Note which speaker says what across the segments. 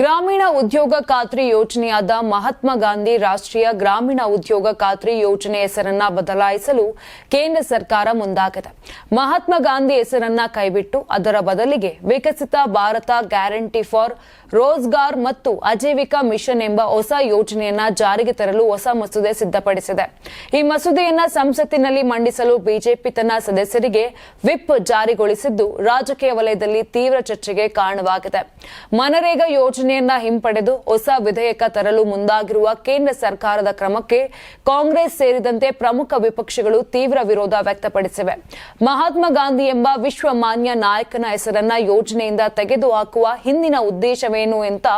Speaker 1: ಗ್ರಾಮೀಣ ಉದ್ಯೋಗ ಖಾತ್ರಿ ಯೋಜನೆಯಾದ ಮಹಾತ್ಮ ಗಾಂಧಿ ರಾಷ್ಟ್ರೀಯ ಗ್ರಾಮೀಣ ಉದ್ಯೋಗ ಖಾತ್ರಿ ಯೋಜನೆ ಹೆಸರನ್ನ ಬದಲಾಯಿಸಲು ಕೇಂದ್ರ ಸರ್ಕಾರ ಮುಂದಾಗಿದೆ ಮಹಾತ್ಮ ಗಾಂಧಿ ಹೆಸರನ್ನ ಕೈಬಿಟ್ಟು ಅದರ ಬದಲಿಗೆ ವಿಕಸಿತ ಭಾರತ ಗ್ಯಾರಂಟಿ ಫಾರ್ ರೋಜ್ಗಾರ್ ಮತ್ತು ಅಜೀವಿಕ ಮಿಷನ್ ಎಂಬ ಹೊಸ ಯೋಜನೆಯನ್ನ ಜಾರಿಗೆ ತರಲು ಹೊಸ ಮಸೂದೆ ಸಿದ್ಧಪಡಿಸಿದೆ ಈ ಮಸೂದೆಯನ್ನ ಸಂಸತ್ತಿನಲ್ಲಿ ಮಂಡಿಸಲು ಬಿಜೆಪಿ ತನ್ನ ಸದಸ್ಯರಿಗೆ ವಿಪ್ ಜಾರಿಗೊಳಿಸಿದ್ದು ರಾಜಕೀಯ ವಲಯದಲ್ಲಿ ತೀವ್ರ ಚರ್ಚೆಗೆ ಕಾರಣವಾಗಿದೆ ಮನರೇಗಾ ಯೋಜನೆಯನ್ನ ಹಿಂಪಡೆದು ಹೊಸ ವಿಧೇಯಕ ತರಲು ಮುಂದಾಗಿರುವ ಕೇಂದ್ರ ಸರ್ಕಾರದ ಕ್ರಮಕ್ಕೆ ಕಾಂಗ್ರೆಸ್ ಸೇರಿದಂತೆ ಪ್ರಮುಖ ವಿಪಕ್ಷಗಳು ತೀವ್ರ ವಿರೋಧ ವ್ಯಕ್ತಪಡಿಸಿವೆ ಮಹಾತ್ಮ ಗಾಂಧಿ ಎಂಬ ವಿಶ್ವಮಾನ್ಯ ನಾಯಕನ ಹೆಸರನ್ನ ಯೋಜನೆಯಿಂದ ತೆಗೆದುಹಾಕುವ ಹಿಂದಿನ ಉದ್ದೇಶವೇನು ಅಂತ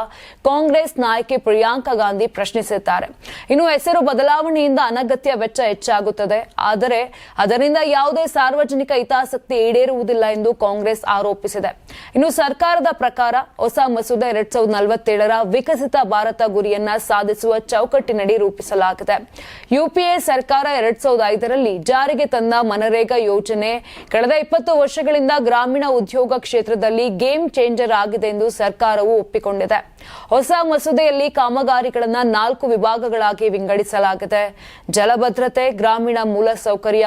Speaker 1: ಕಾಂಗ್ರೆಸ್ ನಾಯಕಿ ಪ್ರಿಯಾಂಕಾ ಗಾಂಧಿ ಪ್ರಶ್ನಿಸಿದ್ದಾರೆ ಇನ್ನು ಹೆಸರು ಬದಲಾವಣೆಯಿಂದ ಅನಗತ್ಯ ವೆಚ್ಚ ಹೆಚ್ಚಾಗುತ್ತದೆ ಆದರೆ ಅದರಿಂದ ಯಾವುದೇ ಸಾರ್ವಜನಿಕ ಹಿತಾಸಕ್ತಿ ಈಡೇರುವುದಿಲ್ಲ ಎಂದು ಕಾಂಗ್ರೆಸ್ ಆರೋಪಿಸಿದೆ ಇನ್ನು ಸರ್ಕಾರದ ಪ್ರಕಾರ ಹೊಸ ಮಸೂದೆ ಎರಡ್ ಸಾವಿರದ ನಲವತ್ತೇಳರ ವಿಕಸಿತ ಭಾರತ ಗುರಿಯನ್ನ ಸಾಧಿಸುವ ಚೌಕಟ್ಟಿನಡಿ ರೂಪಿಸಲಾಗಿದೆ ಯುಪಿಎ ಸರ್ಕಾರ ಎರಡ್ ಸಾವಿರದ ಐದರಲ್ಲಿ ಜಾರಿಗೆ ತಂದ ಮನರೇಗಾ ಯೋಜನೆ ಕಳೆದ ಇಪ್ಪತ್ತು ವರ್ಷಗಳಿಂದ ಗ್ರಾಮೀಣ ಉದ್ಯೋಗ ಕ್ಷೇತ್ರದಲ್ಲಿ ಗೇಮ್ ಚೇಂಜರ್ ಆಗಿದೆ ಎಂದು ಸರ್ಕಾರವು ಒಪ್ಪಿಕೊಂಡಿದೆ ಹೊಸ ಮಸೂದೆಯಲ್ಲಿ ಕಾಮಗಾರಿಗಳನ್ನು ನಾಲ್ಕು ವಿಭಾಗಗಳಾಗಿ ವಿಂಗಡಿಸಲಾಗಿದೆ ಜಲಭದ್ರತೆ ಗ್ರಾಮೀಣ ಮೂಲಸೌಕರ್ಯ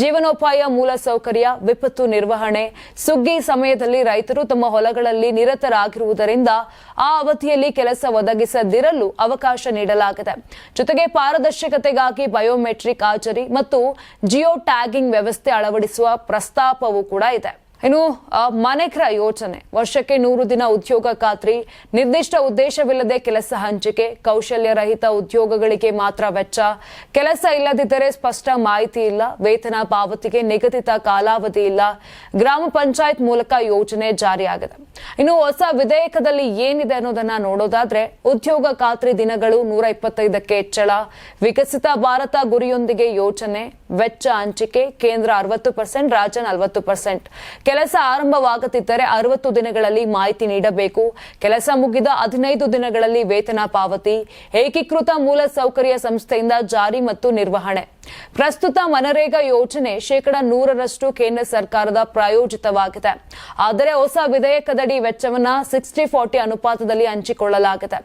Speaker 1: ಜೀವನೋಪಾಯ ಮೂಲಸೌಕರ್ಯ ವಿಪತ್ತು ನಿರ್ವಹಣೆ ಸುಗ್ಗಿ ಸಮಯದಲ್ಲಿ ರೈತರು ತಮ್ಮ ಹೊಲಗಳಲ್ಲಿ ನಿರತರಾಗಿರುವುದರಿಂದ ಆ ಅವಧಿಯಲ್ಲಿ ಕೆಲಸ ಒದಗಿಸದಿರಲು ಅವಕಾಶ ನೀಡಲಾಗಿದೆ ಜೊತೆಗೆ ಪಾರದರ್ಶಕತೆಗಾಗಿ ಬಯೋಮೆಟ್ರಿಕ್ ಹಾಜರಿ ಮತ್ತು ಜಿಯೋ ಟ್ಯಾಗಿಂಗ್ ವ್ಯವಸ್ಥೆ ಅಳವಡಿಸುವ ಪ್ರಸ್ತಾಪವೂ ಕೂಡ ಇದೆ ಇನ್ನು ಮನೆಗ್ರ ಯೋಜನೆ ವರ್ಷಕ್ಕೆ ನೂರು ದಿನ ಉದ್ಯೋಗ ಖಾತ್ರಿ ನಿರ್ದಿಷ್ಟ ಉದ್ದೇಶವಿಲ್ಲದೆ ಕೆಲಸ ಹಂಚಿಕೆ ಕೌಶಲ್ಯ ರಹಿತ ಉದ್ಯೋಗಗಳಿಗೆ ಮಾತ್ರ ವೆಚ್ಚ ಕೆಲಸ ಇಲ್ಲದಿದ್ದರೆ ಸ್ಪಷ್ಟ ಮಾಹಿತಿ ಇಲ್ಲ ವೇತನ ಪಾವತಿಗೆ ನಿಗದಿತ ಕಾಲಾವಧಿ ಇಲ್ಲ ಗ್ರಾಮ ಪಂಚಾಯತ್ ಮೂಲಕ ಯೋಜನೆ ಜಾರಿಯಾಗಿದೆ ಇನ್ನು ಹೊಸ ವಿಧೇಯಕದಲ್ಲಿ ಏನಿದೆ ಅನ್ನೋದನ್ನ ನೋಡೋದಾದ್ರೆ ಉದ್ಯೋಗ ಖಾತ್ರಿ ದಿನಗಳು ನೂರ ಇಪ್ಪತ್ತೈದಕ್ಕೆ ಹೆಚ್ಚಳ ವಿಕಸಿತ ಭಾರತ ಗುರಿಯೊಂದಿಗೆ ಯೋಜನೆ ವೆಚ್ಚ ಹಂಚಿಕೆ ಕೇಂದ್ರ ಅರವತ್ತು ಪರ್ಸೆಂಟ್ ರಾಜ್ಯ ನಲವತ್ತು ಪರ್ಸೆಂಟ್ ಕೆಲಸ ಆರಂಭವಾಗುತ್ತಿದ್ದರೆ ಅರವತ್ತು ದಿನಗಳಲ್ಲಿ ಮಾಹಿತಿ ನೀಡಬೇಕು ಕೆಲಸ ಮುಗಿದ ಹದಿನೈದು ದಿನಗಳಲ್ಲಿ ವೇತನ ಪಾವತಿ ಏಕೀಕೃತ ಮೂಲ ಸೌಕರ್ಯ ಸಂಸ್ಥೆಯಿಂದ ಜಾರಿ ಮತ್ತು ನಿರ್ವಹಣೆ ಪ್ರಸ್ತುತ ಮನರೇಗಾ ಯೋಜನೆ ಶೇಕಡ ನೂರರಷ್ಟು ಕೇಂದ್ರ ಸರ್ಕಾರದ ಪ್ರಾಯೋಜಿತವಾಗಿದೆ ಆದರೆ ಹೊಸ ವಿಧೇಯಕದಡಿ ವೆಚ್ಚವನ್ನ ಸಿಕ್ಸ್ಟಿ ಫಾರ್ಟಿ ಅನುಪಾತದಲ್ಲಿ ಹಂಚಿಕೊಳ್ಳಲಾಗಿದೆ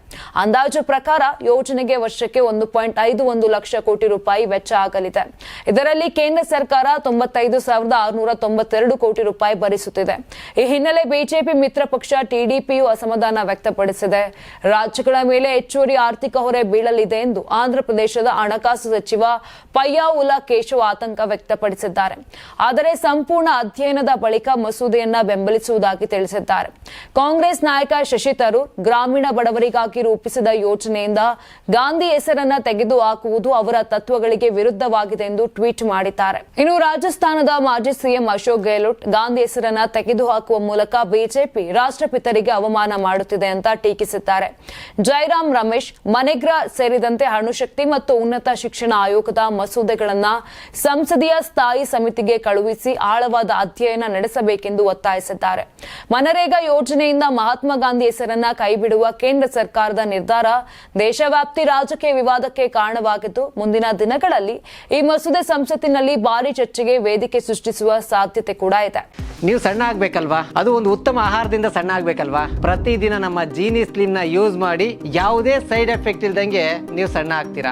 Speaker 1: ಅಂದಾಜು ಪ್ರಕಾರ ಯೋಜನೆಗೆ ವರ್ಷಕ್ಕೆ ಒಂದು ಪಾಯಿಂಟ್ ಐದು ಒಂದು ಲಕ್ಷ ಕೋಟಿ ರೂಪಾಯಿ ವೆಚ್ಚ ಆಗಲಿದೆ ಇದರಲ್ಲಿ ಕೇಂದ್ರ ಸರ್ಕಾರ ತೊಂಬತ್ತೈದು ಸಾವಿರದ ಆರುನೂರ ತೊಂಬತ್ತೆರಡು ಕೋಟಿ ರೂಪಾಯಿ ಭರಿಸುತ್ತಿದೆ ಈ ಹಿನ್ನೆಲೆ ಬಿಜೆಪಿ ಮಿತ್ರ ಪಕ್ಷ ಟಿಡಿಪಿಯು ಅಸಮಾಧಾನ ವ್ಯಕ್ತಪಡಿಸಿದೆ ರಾಜ್ಯಗಳ ಮೇಲೆ ಹೆಚ್ಚುವರಿ ಆರ್ಥಿಕ ಹೊರೆ ಬೀಳಲಿದೆ ಎಂದು ಆಂಧ್ರಪ್ರದೇಶದ ಹಣಕಾಸು ಸಚಿವ ಪೈ ಉಲಾ ಕೇಶವ್ ಆತಂಕ ವ್ಯಕ್ತಪಡಿಸಿದ್ದಾರೆ ಆದರೆ ಸಂಪೂರ್ಣ ಅಧ್ಯಯನದ ಬಳಿಕ ಮಸೂದೆಯನ್ನ ಬೆಂಬಲಿಸುವುದಾಗಿ ತಿಳಿಸಿದ್ದಾರೆ ಕಾಂಗ್ರೆಸ್ ನಾಯಕ ಶಶಿ ತರೂರ್ ಗ್ರಾಮೀಣ ಬಡವರಿಗಾಗಿ ರೂಪಿಸಿದ ಯೋಜನೆಯಿಂದ ಗಾಂಧಿ ಹೆಸರನ್ನ ತೆಗೆದು ಹಾಕುವುದು ಅವರ ತತ್ವಗಳಿಗೆ ವಿರುದ್ಧವಾಗಿದೆ ಎಂದು ಟ್ವೀಟ್ ಮಾಡಿದ್ದಾರೆ ಇನ್ನು ರಾಜಸ್ಥಾನದ ಮಾಜಿ ಸಿಎಂ ಅಶೋಕ್ ಗೆಹ್ಲೋಟ್ ಗಾಂಧಿ ಹೆಸರನ್ನ ತೆಗೆದುಹಾಕುವ ಮೂಲಕ ಬಿಜೆಪಿ ರಾಷ್ಟ್ರಪಿತರಿಗೆ ಅವಮಾನ ಮಾಡುತ್ತಿದೆ ಅಂತ ಟೀಕಿಸಿದ್ದಾರೆ ಜೈರಾಮ್ ರಮೇಶ್ ಮನೆಗ್ರಾ ಸೇರಿದಂತೆ ಅಣುಶಕ್ತಿ ಮತ್ತು ಉನ್ನತ ಶಿಕ್ಷಣ ಆಯೋಗದ ಮಸೂದೆ ಮಸೂದೆಗಳನ್ನ ಸಂಸದೀಯ ಸ್ಥಾಯಿ ಸಮಿತಿಗೆ ಕಳುಹಿಸಿ ಆಳವಾದ ಅಧ್ಯಯನ ನಡೆಸಬೇಕೆಂದು ಒತ್ತಾಯಿಸಿದ್ದಾರೆ ಮನರೇಗಾ ಯೋಜನೆಯಿಂದ ಮಹಾತ್ಮ ಗಾಂಧಿ ಹೆಸರನ್ನ ಕೈಬಿಡುವ ಕೇಂದ್ರ ಸರ್ಕಾರದ ನಿರ್ಧಾರ ದೇಶವ್ಯಾಪ್ತಿ ರಾಜಕೀಯ ವಿವಾದಕ್ಕೆ ಕಾರಣವಾಗಿದ್ದು ಮುಂದಿನ ದಿನಗಳಲ್ಲಿ ಈ ಮಸೂದೆ ಸಂಸತ್ತಿನಲ್ಲಿ ಭಾರಿ ಚರ್ಚೆಗೆ ವೇದಿಕೆ ಸೃಷ್ಟಿಸುವ ಸಾಧ್ಯತೆ ಕೂಡ ಇದೆ
Speaker 2: ನೀವು ಸಣ್ಣ ಆಗ್ಬೇಕಲ್ವಾ ಅದು ಒಂದು ಉತ್ತಮ ಆಹಾರದಿಂದ ಸಣ್ಣ ಆಗ್ಬೇಕಲ್ವಾ ಪ್ರತಿದಿನ ನಮ್ಮ ಜೀನಿ ಸ್ಲಿಮ್ ನ ಯೂಸ್ ಮಾಡಿ ಯಾವುದೇ ಸೈಡ್ ಎಫೆಕ್ಟ್ ಇಲ್ದಂಗೆ ನೀವು ಸಣ್ಣ ಆಗ್ತೀರಾ